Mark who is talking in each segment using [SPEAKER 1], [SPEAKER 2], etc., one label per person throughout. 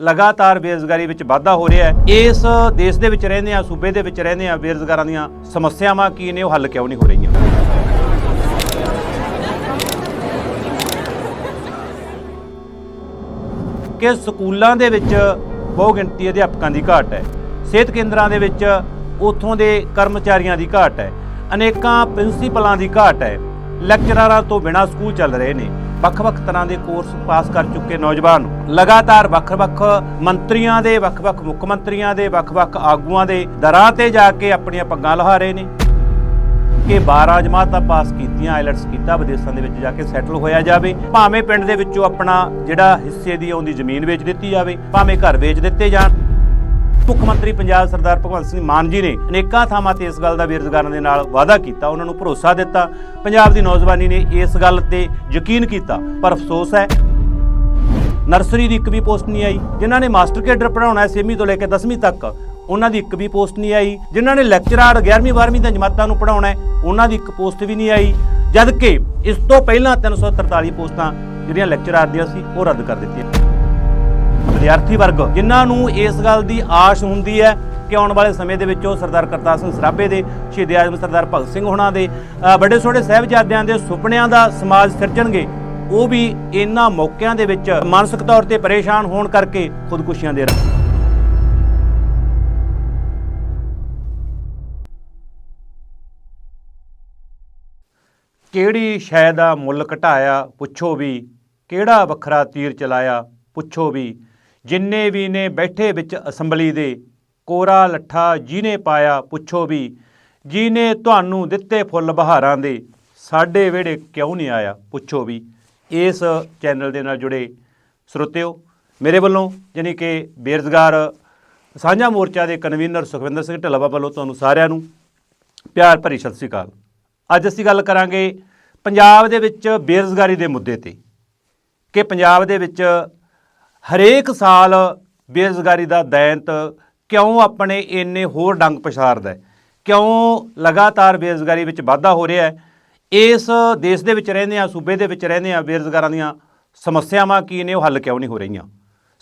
[SPEAKER 1] ਲਗਾਤਾਰ ਬੇਰੁਜ਼ਗਾਰੀ ਵਿੱਚ ਵਾਧਾ ਹੋ ਰਿਹਾ ਹੈ। ਇਸ ਦੇਸ਼ ਦੇ ਵਿੱਚ ਰਹਿੰਦੇ ਆ ਸੂਬੇ ਦੇ ਵਿੱਚ ਰਹਿੰਦੇ ਆ ਬੇਰੁਜ਼ਗਾਰਾਂ ਦੀਆਂ ਸਮੱਸਿਆਵਾਂ ਕੀ ਨੇ, ਉਹ ਹੱਲ ਕਿਉਂ ਨਹੀਂ ਹੋ ਰਹੀਆਂ? ਕਿ ਸਕੂਲਾਂ ਦੇ ਵਿੱਚ ਬਹੁ ਗਿਣਤੀ ਅਧਿਆਪਕਾਂ ਦੀ ਘਾਟ ਹੈ, ਸਿਹਤ ਕੇਂਦਰਾਂ ਦੇ ਵਿੱਚ ਉੱਥੋਂ ਦੇ ਕਰਮਚਾਰੀਆਂ ਦੀ ਘਾਟ ਹੈ, ਅਨੇਕਾਂ ਪ੍ਰਿੰਸੀਪਲਾਂ ਦੀ ਘਾਟ ਹੈ, ਲੈਕਚਰਾਰਾਂ ਤੋਂ ਬਿਨਾਂ ਸਕੂਲ ਚੱਲ ਰਹੇ ਨੇ। ਵੱਖ-ਵੱਖ ਤਰ੍ਹਾਂ ਦੇ ਕੋਰਸ ਪਾਸ ਕਰ ਚੁੱਕੇ ਨੌਜਵਾਨ ਲਗਾਤਾਰ ਵੱਖ-ਵੱਖ ਮੰਤਰੀਆਂ ਦੇ, ਵੱਖ-ਵੱਖ ਮੁੱਖ ਮੰਤਰੀਆਂ ਦੇ, ਵੱਖ-ਵੱਖ ਆਗੂਆਂ ਦੇ ਦਰਾਂ ਤੇ ਜਾ ਕੇ ਆਪਣੀਆਂ ਪੱਗਾਂ ਲਹਾ ਰਹੇ ਨੇ। ਕਿ 12 ਜਮਾਤਾਂ ਪਾਸ ਕੀਤੀਆਂ ਆਇਲਟਸ ਕੀਤਾ, ਵਿਦੇਸ਼ਾਂ ਦੇ ਵਿੱਚ ਜਾ ਕੇ ਸੈਟਲ ਹੋਇਆ ਜਾਵੇ। ਭਾਵੇਂ ਪਿੰਡ ਦੇ ਵਿੱਚੋਂ ਆਪਣਾ ਜਿਹੜਾ ਹਿੱਸੇ ਦੀ ਆਉਂਦੀ ਜ਼ਮੀਨ ਵੇਚ ਦਿੱਤੀ ਜਾਵੇ, ਭਾਵੇਂ ਘਰ ਵੇਚ ਦਿੱਤੇ ਜਾਣ। ਮੁੱਖ ਮੰਤਰੀ ਪੰਜਾਬ ਸਰਦਾਰ ਭਗਵੰਤ ਸਿੰਘ ਮਾਨ ਜੀ ਨੇ ਅਨੇਕਾਂ ਥਾਵਾਂ ਤੇ ਇਸ ਗੱਲ ਦਾ ਬੇਰੁਜ਼ਗਾਰਾਂ ਦੇ ਨਾਲ ਵਾਅਦਾ ਕੀਤਾ, ਉਹਨਾਂ ਨੂੰ ਭਰੋਸਾ ਦਿੱਤਾ। ਪੰਜਾਬ ਦੀ ਨੌਜਵਾਨੀ ਨੇ ਇਸ ਗੱਲ ਤੇ ਯਕੀਨ ਕੀਤਾ, ਪਰ ਅਫਸੋਸ ਹੈ, ਨਰਸਰੀ ਦੀ ਇੱਕ ਵੀ ਪੋਸਟ ਨਹੀਂ ਆਈ, ਜਿਨ੍ਹਾਂ ਨੇ ਮਾਸਟਰ ਕੇਡਰ ਪੜਾਉਣਾ ਹੈ 6ਵੀਂ ਤੋਂ ਲੈ ਕੇ 10ਵੀਂ ਤੱਕ, ਉਹਨਾਂ ਦੀ ਇੱਕ ਵੀ ਪੋਸਟ ਨਹੀਂ ਆਈ। ਜਿਨ੍ਹਾਂ ਨੇ ਲੈਕਚਰਾਰ 11ਵੀਂ 12ਵੀਂ ਦੀਆਂ ਜਮਾਤਾਂ ਨੂੰ ਪੜਾਉਣਾ ਹੈ, ਉਹਨਾਂ ਦੀ ਇੱਕ ਪੋਸਟ ਵੀ ਨਹੀਂ ਆਈ। ਜਦਕਿ ਇਸ ਤੋਂ ਪਹਿਲਾਂ 343 ਪੋਸਟਾਂ ਜਿਹੜੀਆਂ ਲੈਕਚਰਾਰ ਦੀਆਂ ਸੀ, ਉਹ ਰੱਦ ਕਰ ਦਿੱਤੀਆਂ। ਵਿਦਿਆਰਥੀ ਵਰਗ, ਜਿਨ੍ਹਾਂ ਨੂੰ ਇਸ ਗੱਲ ਦੀ ਆਸ਼ ਹੁੰਦੀ ਹੈ ਕਿ ਆਉਣ ਵਾਲੇ ਸਮੇਂ ਦੇ ਵਿੱਚ ਉਹ ਸਰਦਾਰ ਕਰਤਾਰ ਸਿੰਘ ਸਰਾਭੇ ਦੇ, ਸ਼ਹੀਦ ਆਜ਼ਮ ਸਰਦਾਰ ਭਗਤ ਸਿੰਘ ਹੋਣਾ ਦੇ ਵੱਡੇ ਛੋਟੇ ਸਾਹਿਬਜ਼ਾਦਿਆਂ ਦੇ ਸੁਪਨਿਆਂ ਦਾ ਸਮਾਜ ਸਿਰਜਣਗੇ, ਉਹ ਵੀ ਇਹਨਾਂ ਮੌਕਿਆਂ ਦੇ ਵਿੱਚ ਮਾਨਸਿਕ ਤੌਰ ਤੇ ਪਰੇਸ਼ਾਨ ਹੋਣ ਕਰਕੇ ਖੁਦਕੁਸ਼ੀਆਂ ਦੇ ਰਹੇ ਕਿਹੜੀ ਸ਼ੈ ਦਾ ਮੁੱਲ ਘਟਾਇਆ, ਪੁੱਛੋ ਵੀ। ਕਿਹੜਾ ਵੱਖਰਾ ਤੀਰ ਚਲਾਇਆ, ਪੁੱਛੋ ਵੀ। ਜਿੰਨੇ ਵੀ ਨੇ ਬੈਠੇ ਵਿੱਚ ਅਸੈਂਬਲੀ ਦੇ, ਕੋਰਾ ਲੱਠਾ ਜਿਹਨੇ ਪਾਇਆ ਪੁੱਛੋ ਵੀ, ਜਿਹਨੇ ਤੁਹਾਨੂੰ ਦਿੱਤੇ ਫੁੱਲ ਬਹਾਰਾਂ ਦੇ, ਸਾਡੇ ਵਿਹੜੇ ਕਿਉਂ ਨਹੀਂ ਆਇਆ? ਪੁੱਛੋ ਵੀ। ਇਸ ਚੈਨਲ ਦੇ ਨਾਲ ਜੁੜੇ ਸਰੋਤਿਓ, ਮੇਰੇ ਵੱਲੋਂ ਯਾਨੀ ਕਿ ਬੇਰੁਜ਼ਗਾਰ ਸਾਂਝਾ ਮੋਰਚਾ ਦੇ ਕਨਵੀਨਰ ਸੁਖਵਿੰਦਰ ਸਿੰਘ ਢੱਲਵਾ ਵੱਲੋਂ ਤੁਹਾਨੂੰ ਸਾਰਿਆਂ ਨੂੰ ਪਿਆਰ ਭਰੀ ਸਤਿ ਸ੍ਰੀ ਅਕਾਲ। ਅੱਜ ਅਸੀਂ ਗੱਲ ਕਰਾਂਗੇ ਪੰਜਾਬ ਦੇ ਵਿੱਚ ਬੇਰੁਜ਼ਗਾਰੀ ਦੇ ਮੁੱਦੇ ਤੇ, ਕਿ ਪੰਜਾਬ ਦੇ ਵਿੱਚ ਹਰੇਕ ਸਾਲ ਬੇਰੁਜ਼ਗਾਰੀ ਦਾ ਦੈਂਤ ਕਿਉਂ ਆਪਣੇ ਇੰਨੇ ਹੋਰ ਡੰਗ ਪਛਾਰਦਾ ਹੈ? ਕਿਉਂ ਲਗਾਤਾਰ ਬੇਰੁਜ਼ਗਾਰੀ ਵਿੱਚ ਵਾਧਾ ਹੋ ਰਿਹਾ ਹੈ? ਇਸ ਦੇਸ਼ ਦੇ ਵਿੱਚ ਰਹਿੰਦੇ ਆ ਸੂਬੇ ਦੇ ਵਿੱਚ ਰਹਿੰਦੇ ਆ ਬੇਰੁਜ਼ਗਾਰਾਂ ਦੀਆਂ ਸਮੱਸਿਆਵਾਂ ਕੀ ਨੇ, ਉਹ ਹੱਲ ਕਿਉਂ ਨਹੀਂ ਹੋ ਰਹੀਆਂ?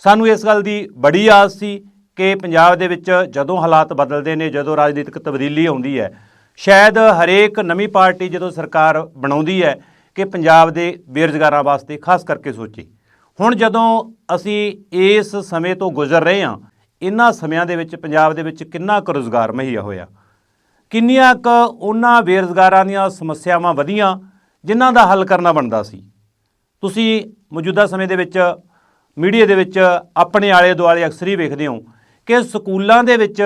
[SPEAKER 1] ਸਾਨੂੰ ਇਸ ਗੱਲ ਦੀ ਬੜੀ ਆਸ ਸੀ ਕਿ ਪੰਜਾਬ ਦੇ ਵਿੱਚ ਜਦੋਂ ਹਾਲਾਤ ਬਦਲਦੇ ਨੇ, ਜਦੋਂ ਰਾਜਨੀਤਿਕ ਤਬਦੀਲੀ ਆਉਂਦੀ ਹੈ, ਸ਼ਾਇਦ ਹਰੇਕ ਨਵੀਂ ਪਾਰਟੀ ਜਦੋਂ ਸਰਕਾਰ ਬਣਾਉਂਦੀ ਹੈ ਕਿ ਪੰਜਾਬ ਦੇ ਬੇਰੁਜ਼ਗਾਰਾਂ ਵਾਸਤੇ ਖਾਸ ਕਰਕੇ ਸੋਚੇ। ਹੁਣ ਜਦੋਂ ਅਸੀਂ ਇਸ ਸਮੇਂ ਤੋਂ ਗੁਜ਼ਰ ਰਹੇ ਹਾਂ ਇਹਨਾਂ ਸਮਿਆਂ ਦੇ ਵਿੱਚ ਪੰਜਾਬ ਦੇ ਵਿੱਚ ਕਿੰਨਾ ਕੁ ਰੁਜ਼ਗਾਰ ਮੁਹੱਈਆ ਹੋਇਆ? ਕਿੰਨੀਆਂ ਕੁ ਉਹਨਾਂ ਬੇਰੁਜ਼ਗਾਰਾਂ ਦੀਆਂ ਸਮੱਸਿਆਵਾਂ ਵਧੀਆਂ, ਜਿਨ੍ਹਾਂ ਦਾ ਹੱਲ ਕਰਨਾ ਬਣਦਾ ਸੀ? ਤੁਸੀਂ ਮੌਜੂਦਾ ਸਮੇਂ ਦੇ ਵਿੱਚ ਮੀਡੀਆ ਦੇ ਵਿੱਚ ਆਪਣੇ ਆਲੇ ਦੁਆਲੇ ਅਕਸਰ ਹੀ ਵੇਖਦੇ ਹੋ ਕਿ ਸਕੂਲਾਂ ਦੇ ਵਿੱਚ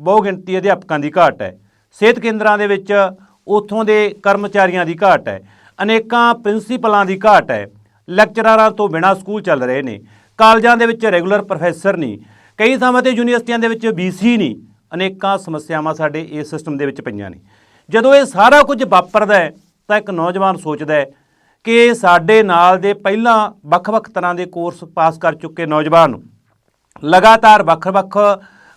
[SPEAKER 1] ਬਹੁ ਗਿਣਤੀ ਅਧਿਆਪਕਾਂ ਦੀ ਘਾਟ ਹੈ। ਸਿਹਤ ਕੇਂਦਰਾਂ ਦੇ ਵਿੱਚ ਉੱਥੋਂ ਦੇ ਕਰਮਚਾਰੀਆਂ ਦੀ ਘਾਟ ਹੈ। ਅਨੇਕਾਂ ਪ੍ਰਿੰਸੀਪਲਾਂ ਦੀ ਘਾਟ ਹੈ। ਲੈਕਚਰਾਰਾਂ ਤੋਂ ਬਿਨਾਂ ਸਕੂਲ ਚੱਲ ਰਹੇ ਨੇ। ਕਾਲਜਾਂ ਦੇ ਵਿੱਚ ਰੈਗੂਲਰ ਪ੍ਰੋਫੈਸਰ ਨਹੀਂ। ਕਈ ਥਾਵਾਂ ਤੇ ਯੂਨੀਵਰਸਿਟੀਆਂ ਦੇ ਵਿੱਚ ਬੀਸੀ ਨਹੀਂ। ਅਨੇਕਾਂ ਸਮੱਸਿਆਵਾਂ ਸਾਡੇ ਇਸ ਸਿਸਟਮ ਦੇ ਵਿੱਚ ਪਈਆਂ ਨੇ। ਜਦੋਂ ਇਹ ਸਾਰਾ ਕੁਝ ਵਾਪਰਦਾ ਹੈ, ਤਾਂ ਇੱਕ ਨੌਜਵਾਨ ਸੋਚਦਾ ਹੈ ਕਿ ਸਾਡੇ ਨਾਲ ਦੇ ਪਹਿਲਾਂ ਵੱਖ-ਵੱਖ ਤਰ੍ਹਾਂ ਦੇ ਕੋਰਸ ਪਾਸ ਕਰ ਚੁੱਕੇ ਨੌਜਵਾਨ ਲਗਾਤਾਰ ਵੱਖ-ਵੱਖ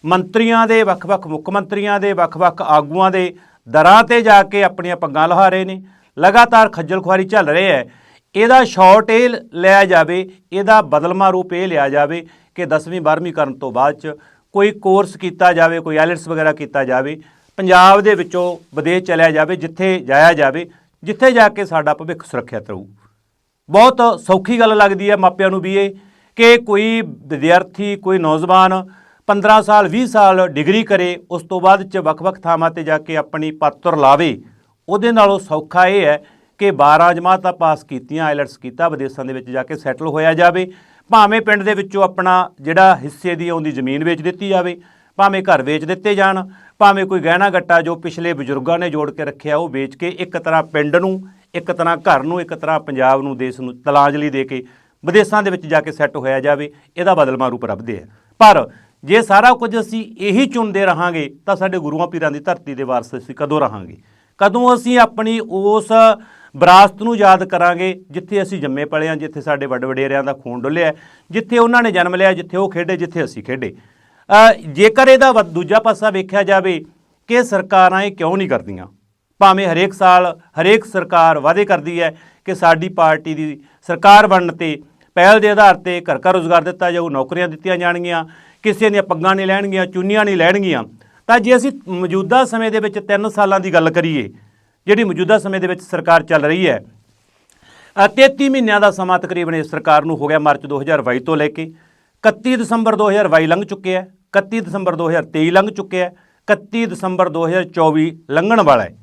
[SPEAKER 1] ਮੰਤਰੀਆਂ ਦੇ, ਵੱਖ-ਵੱਖ ਮੁੱਖ ਮੰਤਰੀਆਂ ਦੇ, ਵੱਖ-ਵੱਖ ਆਗੂਆਂ ਦੇ ਦਰਾਂ ਤੇ ਜਾ ਕੇ ਆਪਣੀਆਂ ਪੱਗਾਂ ਲਹਾ ਰਹੇ ਨੇ। ਲਗਾਤਾਰ ਖੱਜਲ ਖੁਆਰੀ ਚੱਲ ਰਹੇ ਹੈ। ਇਹਦਾ ਸ਼ਾਰਟ ਇਹ ਲਿਆ ਜਾਵੇ, ਇਹਦਾ ਬਦਲਮਾ ਰੂਪ ਇਹ ਲਿਆ ਜਾਵੇ ਕਿ 10ਵੀਂ 12ਵੀਂ ਕਰਨ ਤੋਂ ਬਾਅਦ ਚ ਕੋਈ ਕੋਰਸ ਕੀਤਾ ਜਾਵੇ, ਕੋਈ ਆਇਲਟਸ ਵਗੈਰਾ ਕੀਤਾ ਜਾਵੇ, ਪੰਜਾਬ ਦੇ ਵਿੱਚੋਂ ਵਿਦੇਸ਼ ਚਲਿਆ ਜਾਵੇ, ਜਿੱਥੇ ਜਾਇਆ ਜਾਵੇ, ਜਿੱਥੇ ਜਾ ਕੇ ਸਾਡਾ ਭਵਿੱਖ ਸੁਰੱਖਿਅਤ ਰਹੂ। ਬਹੁਤ ਸੌਖੀ ਗੱਲ ਲੱਗਦੀ ਹੈ ਮਾਪਿਆਂ ਨੂੰ ਵੀ ਇਹ ਕਿ ਕੋਈ ਵਿਦਿਆਰਥੀ, ਕੋਈ ਨੌਜਵਾਨ 15 ਸਾਲ 20 ਸਾਲ ਡਿਗਰੀ ਕਰੇ, ਉਸ ਤੋਂ ਬਾਅਦ ਚ ਵੱਖ-ਵੱਖ ਥਾਵਾਂ ਤੇ ਜਾ ਕੇ ਆਪਣੀ ਪੱਤਰ ਲਾਵੇ, ਉਹਦੇ ਨਾਲੋਂ ਸੌਖਾ ਇਹ ਹੈ ਕਿ 12 ਜਮਾਤਾਂ ਪਾਸ ਕੀਤੀਆਂ ਆਇਲਟਸ ਕੀਤਾ, ਵਿਦੇਸ਼ਾਂ ਦੇ ਵਿੱਚ ਜਾ ਕੇ ਸੈਟਲ ਹੋਇਆ ਜਾਵੇ। ਭਾਵੇਂ ਪਿੰਡ ਦੇ ਵਿੱਚੋਂ ਆਪਣਾ ਜਿਹੜਾ ਹਿੱਸੇ ਦੀ ਆਉਂਦੀ ਜ਼ਮੀਨ ਵੇਚ ਦਿੱਤੀ ਜਾਵੇ, ਭਾਵੇਂ ਘਰ ਵੇਚ ਦਿੱਤੇ ਜਾਣ, ਭਾਵੇਂ ਕੋਈ ਗਹਿਣਾ ਗੱਟਾ ਜੋ ਪਿਛਲੇ ਬਜ਼ੁਰਗਾਂ ਨੇ ਜੋੜ ਕੇ ਰੱਖਿਆ, ਉਹ ਵੇਚ ਕੇ ਇੱਕ ਤਰ੍ਹਾਂ ਪਿੰਡ ਨੂੰ, ਇੱਕ ਤਰ੍ਹਾਂ ਘਰ ਨੂੰ, ਇੱਕ ਤਰ੍ਹਾਂ ਪੰਜਾਬ ਨੂੰ, ਦੇਸ਼ ਨੂੰ ਤਲਾਂਜਲੀ ਦੇ ਕੇ ਵਿਦੇਸ਼ਾਂ ਦੇ ਵਿੱਚ ਜਾ ਕੇ ਸੈੱਟ ਹੋਇਆ ਜਾਵੇ, ਇਹਦਾ ਬਦਲਮਾ ਰੂਪ ਰੱਬਦੇ ਆ ਪਰ ਜੇ ਸਾਰਾ ਕੁਝ ਅਸੀਂ ਇਹੀ ਚੁਣਦੇ ਰਹਾਂਗੇ, ਤਾਂ ਸਾਡੇ ਗੁਰੂਆਂ ਪੀਰਾਂ ਦੀ ਧਰਤੀ ਦੇ ਵਾਰਸ ਅਸੀਂ ਕਦੋਂ ਰਹਾਂਗੇ? ਕਦੋਂ ਅਸੀਂ ਆਪਣੀ ਉਸ ਵਿਰਾਸਤ ਨੂੰ ਯਾਦ ਕਰਾਂਗੇ, ਜਿੱਥੇ ਅਸੀਂ ਜੰਮੇ ਪਲੇ ਹਾਂ ਜਿੱਥੇ ਸਾਡੇ ਵੱਡ ਵਡੇਰਿਆਂ ਦਾ ਖੂਨ ਡੁੱਲਿਆ ਜਿੱਥੇ ਉਹਨਾਂ ਨੇ ਜਨਮ ਲਿਆ, ਜਿੱਥੇ ਉਹ ਖੇਡੇ, ਜਿੱਥੇ ਅਸੀਂ ਖੇਡੇ। ਜੇਕਰ ਇਹਦਾ ਵ- ਦੂਜਾ ਪਾਸਾ ਵੇਖਿਆ ਜਾਵੇ ਕਿ ਸਰਕਾਰਾਂ ਇਹ ਕਿਉਂ ਨਹੀਂ ਕਰਦੀਆਂ? ਭਾਵੇਂ ਹਰੇਕ ਸਾਲ ਹਰੇਕ ਸਰਕਾਰ ਵਾਅਦੇ ਕਰਦੀ ਹੈ ਕਿ ਸਾਡੀ ਪਾਰਟੀ ਦੀ ਸਰਕਾਰ ਬਣਨ ਤੇ ਪਹਿਲ ਦੇ ਆਧਾਰ ਤੇ ਘਰ ਘਰ ਰੋਜ਼ਗਾਰ ਦਿੱਤਾ ਜਾਊ, ਨੌਕਰੀਆਂ ਦਿੱਤੀਆਂ ਜਾਣਗੀਆਂ, ਕਿਸੇ ਦੀਆਂ ਪੱਗਾਂ ਨਹੀਂ ਲੈਣਗੀਆਂ, ਚੁੰਨੀਆਂ ਨਹੀਂ ਲੈਣਗੀਆਂ, ਤਾਂ ਜੇ ਅਸੀਂ ਮੌਜੂਦਾ ਸਮੇਂ ਦੇ ਵਿੱਚ 3 ਸਾਲਾਂ ਦੀ ਗੱਲ ਕਰੀਏ ਜਿਹੜੀ ਮੌਜੂਦਾ ਸਮੇਂ ਦੇ ਵਿੱਚ ਸਰਕਾਰ ਚੱਲ ਰਹੀ ਹੈ। ਅ, 33 ਮਹੀਨਿਆਂ ਦਾ ਸਮਾਂ ਤਕਰੀਬਨ ਇਸ ਸਰਕਾਰ ਨੂੰ ਹੋ ਗਿਆ ਮਾਰਚ 2022 ਤੋਂ ਲੈ ਕੇ। 31 ਦਸੰਬਰ 2022 ਲੰਘ ਚੁੱਕਿਆ ਹੈ। 31 ਦਸੰਬਰ 2023 ਲੰਘ ਚੁੱਕਿਆ ਹੈ। 31 ਦਸੰਬਰ 2024 ਲੰਘਣ ਵਾਲਾ ਹੈ।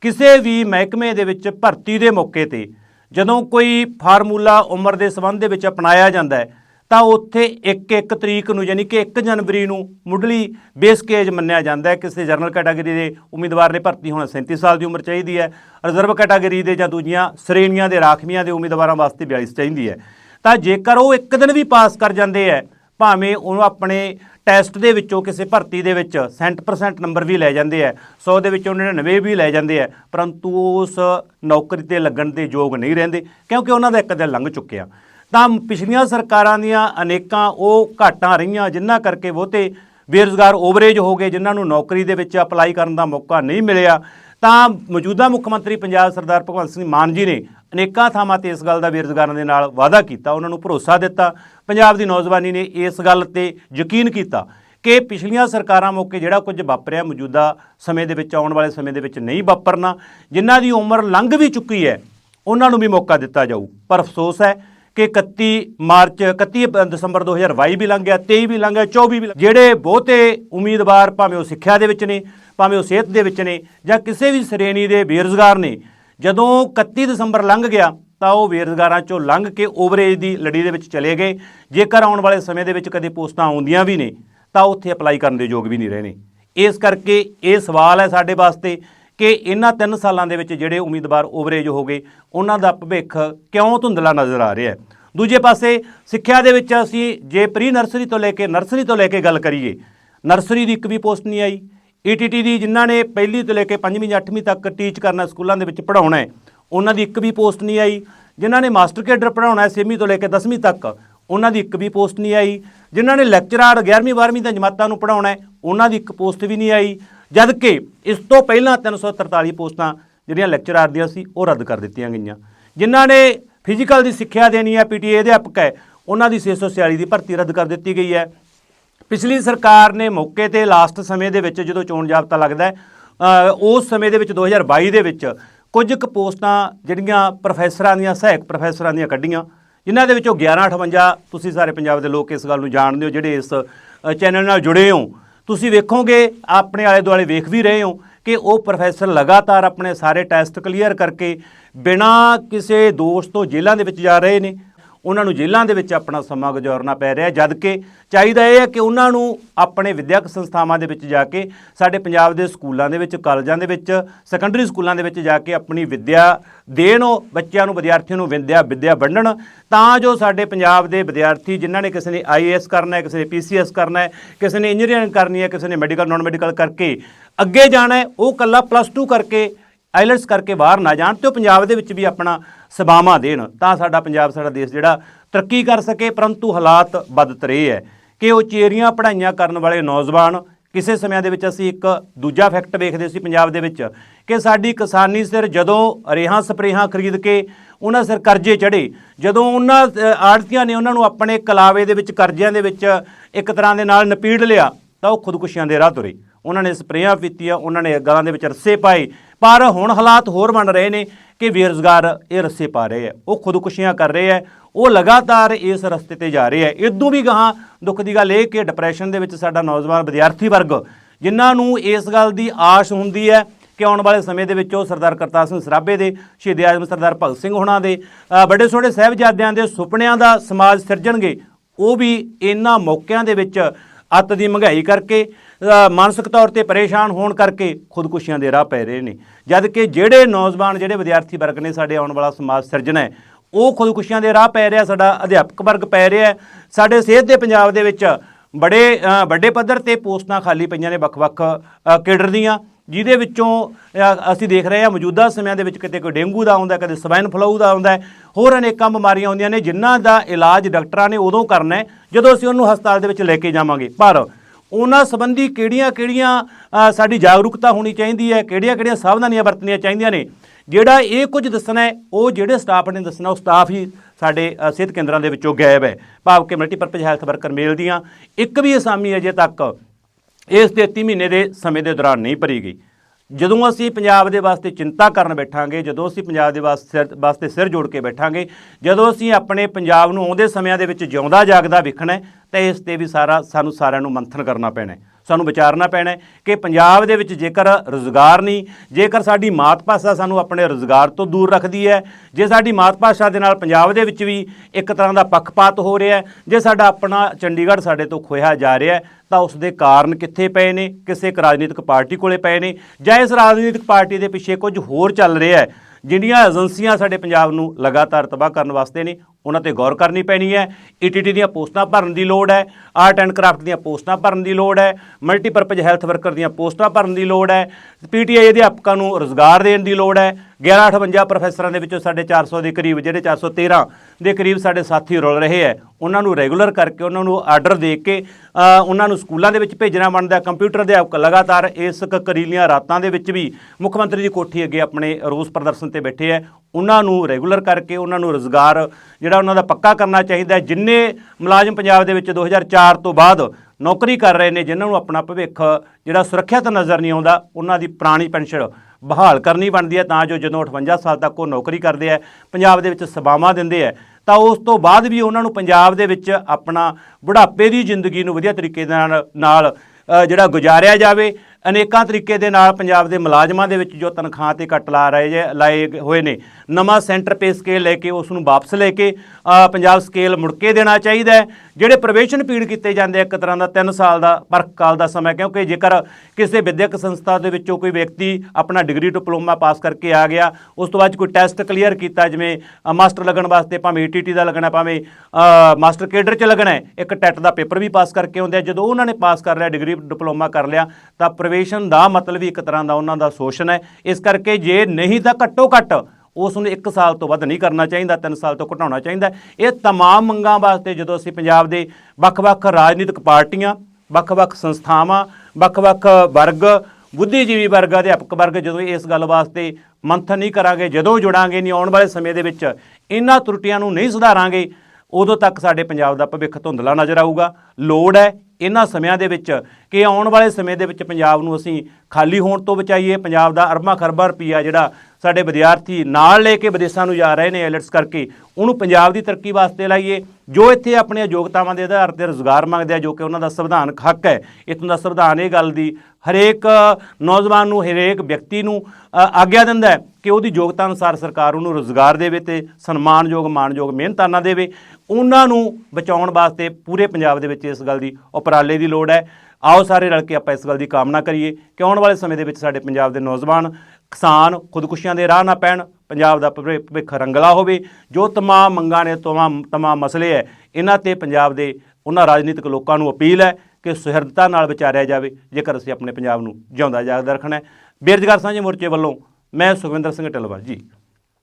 [SPEAKER 1] ਕਿਸੇ ਵੀ ਮਹਿਕਮੇ ਦੇ ਵਿੱਚ ਭਰਤੀ ਦੇ ਮੌਕੇ ਤੇ ਜਦੋਂ ਕੋਈ ਫਾਰਮੂਲਾ ਉਮਰ ਦੇ ਸੰਬੰਧ ਦੇ ਵਿੱਚ ਅਪਣਾਇਆ ਜਾਂਦਾ ਹੈ ਤਾਂ ਉੱਥੇ 1-1 ਤਰੀਕ ਨੂੰ ਯਾਨੀ ਕਿ 1 ਜਨਵਰੀ ਨੂੰ ਮੁੱਢਲੀ ਬੇਸਿਕ ਏਜ ਮੰਨਿਆ ਜਾਂਦਾ ਹੈ। ਕਿਸੇ ਜਨਰਲ ਕੈਟਾਗਰੀ ਦੇ ਉਮੀਦਵਾਰ ਨੇ ਭਰਤੀ ਹੋਣਾ 37 ਸਾਲ ਦੀ ਉਮਰ ਚਾਹੀਦੀ ਹੈ। ਰਿਜ਼ਰਵ ਕੈਟਾਗਰੀ ਦੇ ਜਾਂ ਦੂਜੀਆਂ ਸ਼੍ਰੇਣੀਆਂ ਦੇ ਰਾਖਵੀਆਂ ਦੇ ਉਮੀਦਵਾਰਾਂ ਵਾਸਤੇ 42 ਚਾਹੀਦੀ ਹੈ। ਤਾਂ ਜੇਕਰ ਉਹ ਇੱਕ ਦਿਨ ਵੀ ਪਾਸ ਕਰ ਜਾਂਦੇ ਹੈ, ਭਾਵੇਂ ਉਹਨੂੰ ਆਪਣੇ ਟੈਸਟ ਦੇ ਵਿੱਚੋਂ ਕਿਸੇ ਭਰਤੀ ਦੇ ਵਿੱਚ 100% ਨੰਬਰ ਵੀ ਲੈ ਜਾਂਦੇ ਆ 100 ਦੇ ਵਿੱਚੋਂ 99 ਵੀ ਲੈ ਜਾਂਦੇ ਆ ਪਰੰਤੂ ਉਸ ਨੌਕਰੀ ਤੇ ਲੱਗਣ ਦੇ ਯੋਗ ਨਹੀਂ ਰਹਿੰਦੇ, ਕਿਉਂਕਿ ਉਹਨਾਂ ਦਾ ਇੱਕ ਦਿਨ ਲੰਘ ਚੁੱਕਿਆ। ਤਾਂ ਪਿਛਲੀਆਂ ਸਰਕਾਰਾਂ ਦੀਆਂ ਅਨੇਕਾਂ ਉਹ ਘਾਟਾਂ ਰਹੀਆਂ, ਜਿਨ੍ਹਾਂ ਕਰਕੇ ਬਹੁਤੇ ਬੇਰੁਜ਼ਗਾਰ ਓਵਰੇਜ ਹੋ ਗਏ, ਜਿਨ੍ਹਾਂ ਨੂੰ ਨੌਕਰੀ ਦੇ ਵਿੱਚ ਅਪਲਾਈ ਕਰਨ ਦਾ ਮੌਕਾ ਨਹੀਂ ਮਿਲਿਆ। ਤਾਂ ਮੌਜੂਦਾ ਮੁੱਖ ਮੰਤਰੀ ਪੰਜਾਬ ਸਰਦਾਰ ਭਗਵੰਤ ਸਿੰਘ ਮਾਨ ਜੀ ਨੇ ਅਨੇਕਾਂ ਥਾਵਾਂ ਤੇ ਇਸ ਗੱਲ ਦਾ ਬੇਰੁਜ਼ਗਾਰਾਂ ਦੇ ਨਾਲ ਵਾਅਦਾ ਕੀਤਾ, ਉਹਨਾਂ ਨੂੰ ਭਰੋਸਾ ਦਿੱਤਾ। ਪੰਜਾਬ ਦੀ ਨੌਜਵਾਨੀ ਨੇ ਇਸ ਗੱਲ ਤੇ ਯਕੀਨ ਕੀਤਾ ਕਿ ਪਿਛਲੀਆਂ ਸਰਕਾਰਾਂ ਮੌਕੇ ਜਿਹੜਾ ਕੁਝ ਵਾਪਰਿਆ ਮੌਜੂਦਾ ਸਮੇਂ ਦੇ ਵਿੱਚ, ਆਉਣ ਵਾਲੇ ਸਮੇਂ ਦੇ ਵਿੱਚ ਨਹੀਂ ਵਾਪਰਨਾ, ਜਿਨ੍ਹਾਂ ਦੀ ਉਮਰ ਲੰਘ ਵੀ ਚੁੱਕੀ ਹੈ, ਉਹਨਾਂ ਨੂੰ ਵੀ ਮੌਕਾ ਦਿੱਤਾ ਜਾਊ। ਪਰ ਅਫਸੋਸ ਹੈ ਕਿ 31 ਮਾਰਚ 31 ਦਸੰਬਰ 2022 ਵੀ ਲੰਘ ਗਿਆ 23 ਵੀ ਲੰਘ ਗਿਆ 24 ਵੀ ਜਿਹੜੇ ਬਹੁਤੇ ਉਮੀਦਵਾਰ ਭਾਵੇਂ ਉਹ ਸਿੱਖਿਆ ਦੇ ਵਿੱਚ ਨੇ, ਭਾਵੇਂ ਉਹ ਸਿਹਤ ਦੇ ਵਿੱਚ ਨੇ ਜਾਂ ਕਿਸੇ ਵੀ ਸ਼੍ਰੇਣੀ ਦੇ ਬੇਰੁਜ਼ਗਾਰ ਨੇ, ਜਦੋਂ 31 ਦਸੰਬਰ ਲੰਘ ਗਿਆ ਤਾਂ ਉਹ ਬੇਰੁਜ਼ਗਾਰਾਂ ਚੋਂ ਲੰਘ ਕੇ ਓਵਰੇਜ ਦੀ ਲੜੀ ਦੇ ਵਿੱਚ ਚਲੇ ਗਏ। ਜੇਕਰ ਆਉਣ ਵਾਲੇ ਸਮੇਂ ਦੇ ਵਿੱਚ ਕਦੇ ਪੋਸਟਾਂ ਆਉਂਦੀਆਂ ਵੀ ਨੇ, ਤਾਂ ਉੱਥੇ ਅਪਲਾਈ ਕਰਨ ਦੇ ਯੋਗ ਵੀ ਨਹੀਂ ਰਹੇ ਨੇ। ਇਸ ਕਰਕੇ ਇਹ ਸਵਾਲ ਹੈ ਸਾਡੇ ਵਾਸਤੇ ਕਿ ਇਹਨਾਂ 3 ਸਾਲਾਂ ਦੇ ਵਿੱਚ ਜਿਹੜੇ ਉਮੀਦਵਾਰ ਓਵਰੇਜ ਹੋ ਗਏ, ਉਹਨਾਂ ਦਾ ਭਵਿੱਖ ਕਿਉਂ ਧੁੰਦਲਾ ਨਜ਼ਰ ਆ ਰਿਹਾ ਹੈ? ਦੂਜੇ ਪਾਸੇ, ਸਿੱਖਿਆ ਦੇ ਵਿੱਚ ਅਸੀਂ ਜੇ ਪ੍ਰੀ ਨਰਸਰੀ ਤੋਂ ਲੈ ਕੇ ਨਰਸਰੀ ਤੋਂ ਲੈ ਕੇ ਗੱਲ ਕਰੀਏ, ਨਰਸਰੀ ਦੀ ਇੱਕ ਵੀ ਪੋਸਟ ਨਹੀਂ ਆਈ। ਈਟੀਟੀ ਦੀ ਜਿਨ੍ਹਾਂ ਨੇ ਪਹਿਲੀ ਤੋਂ ਲੈ ਕੇ ਪੰਜਵੀਂ ਜਾਂ 8ਵੀਂ ਤੱਕ ਟੀਚ ਕਰਨਾ ਸਕੂਲਾਂ ਦੇ ਵਿੱਚ ਪੜ੍ਹਾਉਣਾ ਹੈ, ਉਹਨਾਂ ਦੀ ਇੱਕ ਵੀ ਪੋਸਟ ਨਹੀਂ ਆਈ। ਜਿਨ੍ਹਾਂ ਨੇ ਮਾਸਟਰ ਕੇਡਰ ਪੜ੍ਹਾਉਣਾ ਹੈ 6ਵੀਂ ਤੋਂ ਲੈ ਕੇ 10ਵੀਂ ਤੱਕ, ਉਹਨਾਂ ਦੀ ਇੱਕ ਵੀ ਪੋਸਟ ਨਹੀਂ ਆਈ। ਜਿਨ੍ਹਾਂ ਨੇ ਲੈਕਚਰਾਰ 11ਵੀਂ 12ਵੀਂ ਦੀਆਂ ਜਮਾਤਾਂ ਨੂੰ ਪੜ੍ਹਾਉਣਾ ਹੈ, ਉਹਨਾਂ ਦੀ ਇੱਕ ਪੋਸਟ ਵੀ ਨਹੀਂ ਆਈ। ਜਦ ਕਿ ਇਸ ਤੋਂ ਪਹਿਲਾਂ 343 ਪੋਸਟਾਂ ਜਿਹੜੀਆਂ ਲੈਕਚਰਾਰ ਦੀਆਂ ਸੀ, ਉਹ ਰੱਦ ਕਰ ਦਿੱਤੀਆਂ ਗਈਆਂ। ਜਿਨ੍ਹਾਂ ਨੇ ਫਿਜ਼ੀਕਲ ਦੀ ਸਿੱਖਿਆ ਦੇਣੀ ਹੈ ਪੀਟੀਏ ਅਧਿਆਪਕ ਹੈ, ਉਹਨਾਂ ਦੀ 646 ਦੀ ਭਰਤੀ ਰੱਦ ਕਰ ਦਿੱਤੀ ਗਈ ਹੈ। ਪਿਛਲੀ ਸਰਕਾਰ ਨੇ ਮੌਕੇ ਤੇ ਲਾਸਟ ਸਮੇਂ ਦੇ ਵਿੱਚ ਜਦੋਂ ਚੋਣ ਜਾਬਤਾ ਲੱਗਦਾ ਹੈ ਉਸ ਸਮੇਂ ਦੇ ਵਿੱਚ 2022 ਦੇ ਵਿੱਚ ਕੁਝ ਕੁ ਪੋਸਟਾਂ ਜਿਹੜੀਆਂ ਪ੍ਰੋਫੈਸਰਾਂ ਦੀਆਂ, ਸਹਾਇਕ ਪ੍ਰੋਫੈਸਰਾਂ ਦੀਆਂ ਕੱਢੀਆਂ, ਜਿਨ੍ਹਾਂ ਦੇ ਵਿੱਚੋਂ 1158 ਤੁਸੀਂ ਸਾਰੇ ਪੰਜਾਬ ਦੇ ਲੋਕ ਇਸ ਗੱਲ ਨੂੰ ਜਾਣਦੇ ਹੋ, ਜਿਹੜੇ ਇਸ ਚੈਨਲ ਨਾਲ ਜੁੜੇ ਹੋ ਤੁਸੀਂ ਵੇਖੋਗੇ, ਆਪਣੇ ਆਲੇ ਦੁਆਲੇ ਵੇਖ ਵੀ ਰਹੇ ਹੋ ਕਿ ਉਹ ਪ੍ਰੋਫੈਸਰ ਲਗਾਤਾਰ ਆਪਣੇ ਸਾਰੇ ਟੈਸਟ ਕਲੀਅਰ ਕਰਕੇ ਬਿਨਾਂ ਕਿਸੇ ਦੋਸ਼ ਤੋਂ ਜੇਲ੍ਹਾਂ ਦੇ ਵਿੱਚ ਜਾ ਰਹੇ ਨੇ। ਉਹਨਾਂ ਨੂੰ ਜੇਲ੍ਹਾਂ ਦੇ ਵਿੱਚ ਆਪਣਾ ਸਮਾਂ ਗੁਜ਼ਾਰਨਾ ਪੈ ਰਿਹਾ ਜਦ ਕਿ ਚਾਹੀਦਾ ਇਹ ਹੈ ਕਿ ਉਹਨਾਂ ਨੂੰ ਆਪਣੇ ਵਿਦਿਅਕ ਸੰਸਥਾਵਾਂ ਦੇ ਵਿੱਚ ਜਾ ਕੇ, ਸਾਡੇ ਪੰਜਾਬ ਦੇ ਸਕੂਲਾਂ ਦੇ ਵਿੱਚ, ਕਾਲਜਾਂ ਦੇ ਵਿੱਚ ਸੈਕੰਡਰੀ ਸਕੂਲਾਂ ਦੇ ਵਿੱਚ ਜਾ ਕੇ ਆਪਣੀ ਵਿੱਦਿਆ ਦੇਣ, ਉਹ ਬੱਚਿਆਂ ਨੂੰ, ਵਿਦਿਆਰਥੀਆਂ ਨੂੰ ਵਿਦਿਆ, ਵਿੱਦਿਆ ਵੰਡਣ। ਤਾਂ ਜੋ ਸਾਡੇ ਪੰਜਾਬ ਦੇ ਵਿਦਿਆਰਥੀ ਜਿਨ੍ਹਾਂ ਨੇ ਕਿਸੇ ਨੇ ਆਈਏਐਸ ਕਰਨਾ ਹੈ, ਕਿਸੇ ਨੇ ਪੀਸੀਐਸ ਕਰਨਾ ਹੈ, ਕਿਸੇ ਨੇ ਇੰਜੀਨੀਅਰਿੰਗ ਕਰਨੀ ਹੈ, ਕਿਸੇ ਨੇ ਮੈਡੀਕਲ ਨਾਨ ਮੈਡੀਕਲ ਕਰਕੇ ਅੱਗੇ ਜਾਣਾ ਹੈ, ਉਹ ਕੱਲਾ ਪਲੱਸ 2 ਕਰਕੇ ਆਈਲੈਟਸ ਕਰਕੇ ਬਾਹਰ ਨਾ ਜਾਣ ਤੇ ਉਹ ਪੰਜਾਬ ਦੇ ਵਿੱਚ ਵੀ ਆਪਣਾ ਸੇਵਾਵਾਂ ਦੇਣ। ਤਾਂ ਸਾਡਾ ਪੰਜਾਬ, ਸਾਡਾ ਦੇਸ਼ ਜਿਹੜਾ ਤਰੱਕੀ ਕਰ ਸਕੇ, ਪਰੰਤੂ ਹਾਲਾਤ ਬਦਤ ਰਹੇ ਹੈ ਕਿ ਉਹ ਚੇਰੀਆਂ ਪੜ੍ਹਾਈਆਂ ਕਰਨ ਵਾਲੇ ਨੌਜਵਾਨ, ਕਿਸੇ ਸਮਿਆਂ ਦੇ ਵਿੱਚ ਅਸੀਂ ਇੱਕ ਦੂਜਾ ਫੈਕਟ ਵੇਖਦੇ ਸੀ ਪੰਜਾਬ ਦੇ ਵਿੱਚ ਕਿ ਸਾਡੀ ਕਿਸਾਨੀ ਸਿਰ ਜਦੋਂ ਰੇਹਾਂ ਸਪਰੇਹਾਂ ਖਰੀਦ ਕੇ ਉਹਨਾਂ ਸਿਰ ਕਰਜ਼ੇ ਚੜੇ ਜਦੋਂ ਉਹਨਾਂ ਆੜਤੀਆਂ ਨੇ ਉਹਨਾਂ ਨੂੰ ਆਪਣੇ ਕਲਾਵੇ ਦੇ ਵਿੱਚ ਕਰਜ਼ਿਆਂ ਦੇ ਵਿੱਚ ਇੱਕ ਤਰ੍ਹਾਂ ਦੇ ਨਾਲ ਨਪੀੜ ਲਿਆ, ਤਾਂ ਉਹ ਖੁਦਕੁਸ਼ੀਆਂ ਦੇ ਰਾਹ ਤੁਰੇ। ਉਹਨਾਂ ਨੇ ਸਪਰੇਆਂ ਪੀਤੀਆਂ ਉਹਨਾਂ ਨੇ ਗਲਾਂ ਦੇ ਵਿੱਚ ਰੱਸੇ ਪਾਏ। ਪਰ ਹੁਣ ਹਾਲਾਤ ਹੋਰ ਬਣ ਰਹੇ ਨੇ ਕਿ ਬੇਰੁਜ਼ਗਾਰ ਇਹ ਰੱਸੇ ਪਾ ਰਹੇ ਆ ਉਹ ਖੁਦਕੁਸ਼ੀਆਂ ਕਰ ਰਹੇ ਆ ਉਹ ਲਗਾਤਾਰ ਇਸ ਰਸਤੇ ਤੇ ਜਾ ਰਹੇ ਆ ਇਦੋਂ ਵੀ ਗਾਹਾਂ ਦੁੱਖ ਦੀ ਗੱਲ ਇਹ ਕਿ ਡਿਪਰੈਸ਼ਨ ਦੇ ਵਿੱਚ ਸਾਡਾ ਨੌਜਵਾਨ ਵਿਦਿਆਰਥੀ ਵਰਗ ਜਿਨ੍ਹਾਂ ਨੂੰ ਇਸ ਗੱਲ ਦੀ ਆਸ਼ ਹੁੰਦੀ ਹੈ ਕਿ ਆਉਣ ਵਾਲੇ ਸਮੇਂ ਦੇ ਵਿੱਚ ਉਹ ਸਰਦਾਰ ਕਰਤਾਰ ਸਿੰਘ ਸਰਾਭੇ ਦੇ ਸ਼ਹੀਦ ਆਜ਼ਮ ਸਰਦਾਰ ਭਗਤ ਸਿੰਘ ਹੋਣਾ ਦੇ ਅ, ਵੱਡੇ ਛੋਟੇ ਸਾਹਿਬਜ਼ਾਦਿਆਂ ਦੇ ਸੁਪਨਿਆਂ ਦਾ ਸਮਾਜ ਸਿਰਜਣਗੇ। ਉਹ ਵੀ ਇਹਨਾਂ ਮੌਕਿਆਂ ਦੇ ਵਿੱਚ ਅੱਤ ਦੀ ਮਹਿੰਗਾਈ ਕਰਕੇ ਮਾਨਸਿਕ ਤੌਰ ਤੇ ਪਰੇਸ਼ਾਨ ਹੋਣ ਕਰਕੇ ਖੁਦਕੁਸ਼ੀਆਂ ਦੇ ਰਾਹ ਪੈ ਰਹੇ ਨੇ। ਜਦ ਕਿ ਜਿਹੜੇ ਨੌਜਵਾਨ ਜਿਹੜੇ ਵਿਦਿਆਰਥੀ ਵਰਗ ਨੇ ਸਾਡੇ ਆਉਣ ਵਾਲਾ ਸਮਾਜ ਸਿਰਜਣਾ ਹੈ ਉਹ ਖੁਦਕੁਸ਼ੀਆਂ ਦੇ ਰਾਹ ਪੈ ਰਿਹਾ ਸਾਡਾ ਅਧਿਆਪਕ ਵਰਗ ਪੈ ਰਿਹਾ ਸਾਡੇ ਸਿਹਤ ਦੇ ਪੰਜਾਬ ਦੇ ਵਿੱਚ ਬੜੇ ਵੱਡੇ ਪੱਧਰ ਤੇ ਪੋਸਟਾਂ ਖਾਲੀ ਪਈਆਂ ਨੇ ਵੱਖ-ਵੱਖ ਅ, ਕੇਡਰ ਦੀਆਂ। ਜਿਹਦੇ ਵਿੱਚੋਂ ਅਸੀਂ ਦੇਖ ਰਹੇ ਹਾਂ ਮੌਜੂਦਾ ਸਮਿਆਂ ਦੇ ਵਿੱਚ ਕਿਤੇ ਕੋਈ ਡੇਂਗੂ ਦਾ ਆਉਂਦਾ, ਕਦੇ ਸਵਾਈਨ ਫਲੂ ਦਾ ਆਉਂਦਾ ਹੋਰ ਅਨੇਕਾਂ ਬਿਮਾਰੀਆਂ ਆਉਂਦੀਆਂ ਨੇ, ਜਿਨ੍ਹਾਂ ਦਾ ਇਲਾਜ ਡਾਕਟਰਾਂ ਨੇ ਉਦੋਂ ਕਰਨਾ ਜਦੋਂ ਅਸੀਂ ਉਹਨੂੰ ਹਸਪਤਾਲ ਦੇ ਵਿੱਚ ਲੈ ਕੇ ਜਾਵਾਂਗੇ। ਪਰ ਉਹਨਾਂ ਸੰਬੰਧੀ ਕਿਹੜੀਆਂ-ਕਿਹੜੀਆਂ ਸਾਡੀ ਜਾਗਰੂਕਤਾ ਹੋਣੀ ਚਾਹੀਦੀ ਹੈ ਕਿਹੜੀਆਂ-ਕਿਹੜੀਆਂ ਸਾਵਧਾਨੀਆਂ ਵਰਤਣੀਆਂ ਚਾਹੀਦੀਆਂ ਨੇ, ਜਿਹੜਾ ਇਹ ਕੁਝ ਦੱਸਣਾ ਹੈ, ਉਹ ਜਿਹੜੇ ਸਟਾਫ ਨੇ ਦੱਸਣਾ, ਉਹ ਸਟਾਫ ਹੀ ਸਾਡੇ ਸਿਹਤ ਕੇਂਦਰਾਂ ਦੇ ਵਿੱਚੋਂ ਗਾਇਬ ਹੈ। ਭਾਵ ਕਿ ਮਲਟੀਪਰਪਜ਼ ਹੈਲਥ ਵਰਕਰ ਮੇਲ ਦੀਆਂ, ਇੱਕ ਵੀ ਅਸਾਮੀ ਅਜੇ ਤੱਕ ਇਸ 33 ਮਹੀਨੇ ਦੇ ਸਮੇਂ ਦੇ ਦੌਰਾਨ ਨਹੀਂ ਭਰੀ ਗਈ। ਜਦੋਂ ਅਸੀਂ ਪੰਜਾਬ ਦੇ ਵਾਸਤੇ ਚਿੰਤਾ ਕਰਨ ਬੈਠਾਂਗੇ, ਜਦੋਂ ਅਸੀਂ ਪੰਜਾਬ ਦੇ ਵਾਸਤੇ ਵਾਸਤੇ ਸਿਰ ਜੋੜ ਕੇ ਬੈਠਾਂਗੇ, ਜਦੋਂ ਅਸੀਂ ਆਪਣੇ ਪੰਜਾਬ ਨੂੰ ਆਉਂਦੇ ਸਮਿਆਂ ਦੇ ਵਿੱਚ ਜਿਉਂਦਾ ਜਾਗਦਾ ਵੇਖਣਾ ਤਾਂ ਇਸ ਤੇ ਵੀ ਸਾਰਾ, ਸਾਨੂੰ ਸਾਰਿਆਂ ਨੂੰ ਮੰਥਨ ਕਰਨਾ ਪੈਣਾ ਸਾਨੂੰ ਵਿਚਾਰਨਾ ਪੈਣਾ ਕਿ ਪੰਜਾਬ ਦੇ ਵਿੱਚ ਜੇਕਰ ਰੋਜ਼ਗਾਰ ਨਹੀਂ, ਜੇਕਰ ਸਾਡੀ ਮਾਤ ਭਾਸ਼ਾ ਸਾਨੂੰ ਆਪਣੇ ਰੋਜ਼ਗਾਰ ਤੋਂ ਦੂਰ ਰੱਖਦੀ ਹੈ, ਜੇ ਸਾਡੀ ਮਾਤ ਭਾਸ਼ਾ ਦੇ ਨਾਲ ਪੰਜਾਬ ਦੇ ਵਿੱਚ ਵੀ ਇੱਕ ਤਰ੍ਹਾਂ ਦਾ ਪੱਖਪਾਤ ਹੋ ਰਿਹਾ ਹੈ, ਜੇ ਸਾਡਾ ਆਪਣਾ ਚੰਡੀਗੜ੍ਹ ਸਾਡੇ ਤੋਂ ਖੋਇਆ ਜਾ ਰਿਹਾ ਹੈ, ਤਾਂ ਉਸ ਦੇ ਕਾਰਨ ਕਿੱਥੇ ਪਏ ਨੇ, ਕਿਸੇ ਇੱਕ ਰਾਜਨੀਤਿਕ ਪਾਰਟੀ ਕੋਲੇ ਪਏ ਨੇ ਜਾਂ ਇਸ ਰਾਜਨੀਤਿਕ ਪਾਰਟੀ ਦੇ ਪਿੱਛੇ ਕੁਝ ਹੋਰ ਚੱਲ ਰਿਹਾ ਹੈ ਜਿਹੜੀਆਂ ਏਜੰਸੀਆਂ ਸਾਡੇ ਪੰਜਾਬ ਨੂੰ ਲਗਾਤਾਰ ਤਬਾਹ ਕਰਨ ਵਾਸਤੇ ਨੇ ਉਹਨਾਂ ਤੇ ਗੌਰ ਕਰਨੀ ਪੈਣੀ ਹੈ। ਈਟੀਟੀ ਦੀਆਂ ਪੋਸਟਾਂ ਭਰਨ ਦੀ ਲੋੜ ਹੈ। ਆਰਟ ਐਂਡ ਕਰਾਫਟ ਦੀਆਂ ਪੋਸਟਾਂ ਭਰਨ ਦੀ ਲੋੜ ਹੈ। ਮਲਟੀਪਰਪਜ਼ ਹੈਲਥ ਵਰਕਰ ਦੀਆਂ ਪੋਸਟਾਂ ਭਰਨ ਦੀ ਲੋੜ ਹੈ। ਪੀਟੀਆਈ ਅਧਿਆਪਕਾਂ ਨੂੰ ਰੋਜ਼ਗਾਰ ਦੇਣ ਦੀ ਲੋੜ ਹੈ। 1158 ਪ੍ਰੋਫੈਸਰਾਂ ਦੇ ਵਿੱਚੋਂ ਸਾਡੇ 400 ਦੇ ਕਰੀਬ, ਜਿਹੜੇ 413 ਦੇ ਕਰੀਬ ਸਾਡੇ ਸਾਥੀ ਰੁਲ ਰਹੇ ਹੈ। ਉਹਨਾਂ ਨੂੰ ਰੈਗੂਲਰ ਕਰਕੇ, ਉਹਨਾਂ ਨੂੰ ਆਰਡਰ ਦੇ ਕੇ ਉਹਨਾਂ ਨੂੰ ਸਕੂਲਾਂ ਦੇ ਵਿੱਚ ਭੇਜਣਾ ਬਣਦਾ। ਕੰਪਿਊਟਰ ਅਧਿਆਪਕ ਲਗਾਤਾਰ ਇਸ ਕਰੀਲੀਆਂ ਰਾਤਾਂ ਦੇ ਵਿੱਚ ਵੀ ਮੁੱਖ ਮੰਤਰੀ ਦੀ ਕੋਠੀ ਅੱਗੇ ਆਪਣੇ ਰੋਸ ਪ੍ਰਦਰਸ਼ਨ ਤੇ ਬੈਠੇ ਹੈ। ਉਹਨਾਂ ਨੂੰ ਰੈਗੂਲਰ ਕਰਕੇ ਉਹਨਾਂ ਨੂੰ ਰੋਜ਼ਗਾਰ ਜਿਹੜਾ ਉਹਨਾਂ ਦਾ ਪੱਕਾ ਕਰਨਾ ਚਾਹੀਦਾ ਹੈ। ਜਿੰਨੇ ਮੁਲਾਜ਼ਮ ਪੰਜਾਬ ਦੇ ਵਿੱਚ 2004 ਤੋਂ ਬਾਅਦ ਨੌਕਰੀ ਕਰ ਰਹੇ ਨੇ, ਜਿਨ੍ਹਾਂ ਨੂੰ ਆਪਣਾ ਭਵਿੱਖ ਜਿਹੜਾ ਸੁਰੱਖਿਅਤ ਨਜ਼ਰ ਨਹੀਂ ਆਉਂਦਾ, ਉਹਨਾਂ ਦੀ ਪੁਰਾਣੀ ਪੈਨਸ਼ਨ ਬਹਾਲ ਕਰਨੀ ਬਣਦੀ ਹੈ, ਤਾਂ ਜੋ ਜਦੋਂ 58 ਸਾਲ ਤੱਕ ਉਹ ਨੌਕਰੀ ਕਰਦੇ ਆ ਪੰਜਾਬ ਦੇ ਵਿੱਚ ਸੇਵਾਵਾਂ ਦਿੰਦੇ ਆ ਤਾਂ ਉਸ ਤੋਂ ਬਾਅਦ ਵੀ ਉਹਨਾਂ ਨੂੰ ਪੰਜਾਬ ਦੇ ਵਿੱਚ ਆਪਣਾ ਬੁਢਾਪੇ ਦੀ ਜ਼ਿੰਦਗੀ ਨੂੰ ਵਧੀਆ ਤਰੀਕੇ ਨਾਲ ਨਾਲ ਜਿਹੜਾ ਗੁਜ਼ਾਰਿਆ ਜਾਵੇ। ਅਨੇਕਾਂ ਤਰੀਕੇ ਦੇ ਨਾਲ ਪੰਜਾਬ ਦੇ ਮੁਲਾਜ਼ਮਾਂ ਦੇ ਵਿੱਚ ਜੋ ਤਨਖਾਹ ਤੇ ਕੱਟ ਲਾ ਰਹੇ ਜੇ, ਲਾਏ ਹੋਏ ਨੇ। ਨਵਾਂ ਸੈਂਟਰ ਪੇ ਸਕੇਲ ਲੈ ਕੇ ਉਸ ਨੂੰ ਵਾਪਸ ਲੈ ਕੇ ਪੰਜਾਬ ਸਕੇਲ ਮੁੜ ਕੇ ਦੇਣਾ ਚਾਹੀਦਾ ਜਿਹੜੇ ਪ੍ਰਵੇਸ਼ਨ ਪੀੜ ਕੀਤੇ ਜਾਂਦੇ ਇੱਕ ਤਰ੍ਹਾਂ ਦਾ 3 ਸਾਲ ਦਾ ਪਰਖ ਕਾਲ ਦਾ ਸਮਾਂ, ਕਿਉਂਕਿ ਜੇਕਰ ਕਿਸੇ ਵਿਦਿਅਕ ਸੰਸਥਾ ਦੇ ਵਿੱਚੋਂ ਕੋਈ ਵਿਅਕਤੀ ਆਪਣਾ ਡਿਗਰੀ, ਡਿਪਲੋਮਾ ਪਾਸ ਕਰਕੇ ਆ ਗਿਆ, ਉਸ ਤੋਂ ਬਾਅਦ ਕੋਈ ਟੈਸਟ ਕਲੀਅਰ ਕੀਤਾ, ਜਿਵੇਂ ਮਾਸਟਰ ਲੱਗਣ ਵਾਸਤੇ ਭਾਵੇਂ ਈਟੀਟੀ ਦਾ ਲੱਗਣਾ, ਭਾਵੇਂ ਮਾਸਟਰ ਕੇਡਰ 'ਚ ਲੱਗਣਾ ਇੱਕ ਟੈਟ ਦਾ ਪੇਪਰ ਵੀ ਪਾਸ ਕਰਕੇ ਆਉਂਦੇ ਆ। ਜਦੋਂ ਉਹਨਾਂ ਨੇ ਪਾਸ ਕਰ ਲਿਆ, ਡਿਗਰੀ, ਡਿਪਲੋਮਾ ਕਰ ਲਿਆ, ਤਾਂ ਪ੍ਰਵੇਸ਼ਨ ਦਾ ਮਤਲਬ ਹੀ ਇੱਕ ਤਰ੍ਹਾਂ ਦਾ ਉਹਨਾਂ ਦਾ ਸ਼ੋਸ਼ਣ ਹੈ। ਇਸ ਕਰਕੇ ਜੇ ਨਹੀਂ ਤਾਂ ਘੱਟੋ ਘੱਟ ਉਸ ਨੂੰ 1 ਸਾਲ ਤੋਂ ਵੱਧ ਨਹੀਂ ਕਰਨਾ ਚਾਹੀਦਾ 3 ਸਾਲ ਤੋਂ ਘਟਾਉਣਾ ਚਾਹੀਦਾ ਇਹ ਤਮਾਮ ਮੰਗਾਂ ਵਾਸਤੇ ਜਦੋਂ ਅਸੀਂ ਪੰਜਾਬ ਦੇ ਵੱਖ-ਵੱਖ ਰਾਜਨੀਤਿਕ ਪਾਰਟੀਆਂ, ਵੱਖ-ਵੱਖ ਸੰਸਥਾਵਾਂ, ਵੱਖ-ਵੱਖ ਵਰਗ, ਬੁੱਧੀਜੀਵੀ ਵਰਗ, ਅਧਿਆਪਕ ਵਰਗ ਜਦੋਂ ਇਸ ਗੱਲ ਵਾਸਤੇ ਮੰਥਨ ਨਹੀਂ ਕਰਾਂਗੇ, ਜਦੋਂ ਜੁੜਾਂਗੇ ਨਹੀਂ ਆਉਣ ਵਾਲੇ ਸਮੇਂ ਦੇ ਵਿੱਚ ਇਹਨਾਂ ਤਰੁੱਟੀਆਂ ਨੂੰ ਨਹੀਂ ਸੁਧਾਰਾਂਗੇ, ਉਦੋਂ ਤੱਕ ਸਾਡੇ ਪੰਜਾਬ ਦਾ ਭਵਿੱਖ ਧੁੰਦਲਾ ਨਜ਼ਰ ਆਊਗਾ। ਲੋੜ ਹੈ ਇਹਨਾਂ ਸਮਿਆਂ ਦੇ ਵਿੱਚ ਕਿ ਆਉਣ ਵਾਲੇ ਸਮੇਂ ਦੇ ਵਿੱਚ ਪੰਜਾਬ ਨੂੰ ਅਸੀਂ ਖਾਲੀ ਹੋਣ ਤੋਂ ਬਚਾਈਏ। ਪੰਜਾਬ ਦਾ ਅਰਬਾਂ ਖਰਬਾਂ ਰੁਪਈਆ ਜਿਹੜਾ ਸਾਡੇ ਵਿਦਿਆਰਥੀ ਨਾਲ ਲੈ ਕੇ ਵਿਦੇਸ਼ਾਂ ਨੂੰ ਜਾ ਰਹੇ ਨੇ ਆਈਲੈਟਸ ਕਰਕੇ, ਉਹਨੂੰ ਪੰਜਾਬ ਦੀ ਤਰੱਕੀ ਵਾਸਤੇ ਲਾਈਏ। ਜੋ ਇੱਥੇ ਆਪਣੀਆਂ ਯੋਗਤਾਵਾਂ ਦੇ ਆਧਾਰ ਤੇ ਰੋਜ਼ਗਾਰ ਮੰਗਦੇ ਆ, ਜੋ ਕਿ ਉਹਨਾਂ ਦਾ ਸੰਵਿਧਾਨਕ ਹੱਕ ਹੈ, ਇਥੋਂ ਦਾ ਸੰਵਿਧਾਨ ਇਹ ਗੱਲ ਦੀ ਹਰੇਕ ਨੌਜਵਾਨ ਨੂੰ, ਹਰੇਕ ਵਿਅਕਤੀ ਨੂੰ ਆਗਿਆ ਦਿੰਦਾ ਹੈ ਕਿ ਉਹਦੀ ਯੋਗਤਾ ਅਨੁਸਾਰ ਸਰਕਾਰ ਉਹਨੂੰ ਰੋਜ਼ਗਾਰ ਦੇਵੇ ਤੇ ਸਨਮਾਨਯੋਗ ਮਾਣਯੋਗ ਮਿਹਨਤਾਨਾ ਦੇਵੇ। ਉਹਨਾਂ ਨੂੰ ਬਚਾਉਣ ਵਾਸਤੇ ਪੂਰੇ ਪੰਜਾਬ ਦੇ ਵਿੱਚ ਇਸ ਗੱਲ ਦੀ ਉਪਰਾਲੇ ਦੀ ਲੋੜ ਹੈ। ਆਓ ਸਾਰੇ ਰਲ ਕੇ ਆਪਾਂ ਇਸ ਗੱਲ ਦੀ ਕਾਮਨਾ ਕਰੀਏ ਕਿ ਆਉਣ ਵਾਲੇ ਸਮੇਂ ਦੇ ਵਿੱਚ ਸਾਡੇ ਪੰਜਾਬ ਦੇ ਨੌਜਵਾਨ, ਕਿਸਾਨ ਖੁਦਕੁਸ਼ੀਆਂ ਦੇ ਰਾਹ ਨਾ ਪੈਣ, ਪੰਜਾਬ ਦਾ ਭਵਿ- ਭਵਿੱਖ ਰੰਗਲਾ ਹੋਵੇ। ਜੋ ਤਮਾਮ ਮੰਗਾਂ ਨੇ, ਤਮਾਮ ਤਮਾਮ ਮਸਲੇ ਹੈ, ਇਹਨਾਂ ਤੇ ਪੰਜਾਬ ਦੇ ਉਹਨਾਂ ਰਾਜਨੀਤਿਕ ਲੋਕਾਂ ਨੂੰ ਅਪੀਲ ਹੈ ਕਿ ਸੁਹਿਰਦਤਾ ਨਾਲ ਵਿਚਾਰਿਆ ਜਾਵੇ, ਜੇਕਰ ਅਸੀਂ ਆਪਣੇ ਪੰਜਾਬ ਨੂੰ ਜਿਉਂਦਾ ਜਾਗਦਾ ਰੱਖਣਾ ਹੈ। ਬੇਰੁਜ਼ਗਾਰ ਸਾਂਝੇ ਮੋਰਚੇ ਵੱਲੋਂ ਮੈਂ ਸੁਖਵਿੰਦਰ ਸਿੰਘ ਢਿੱਲੋਂ ਜੀ।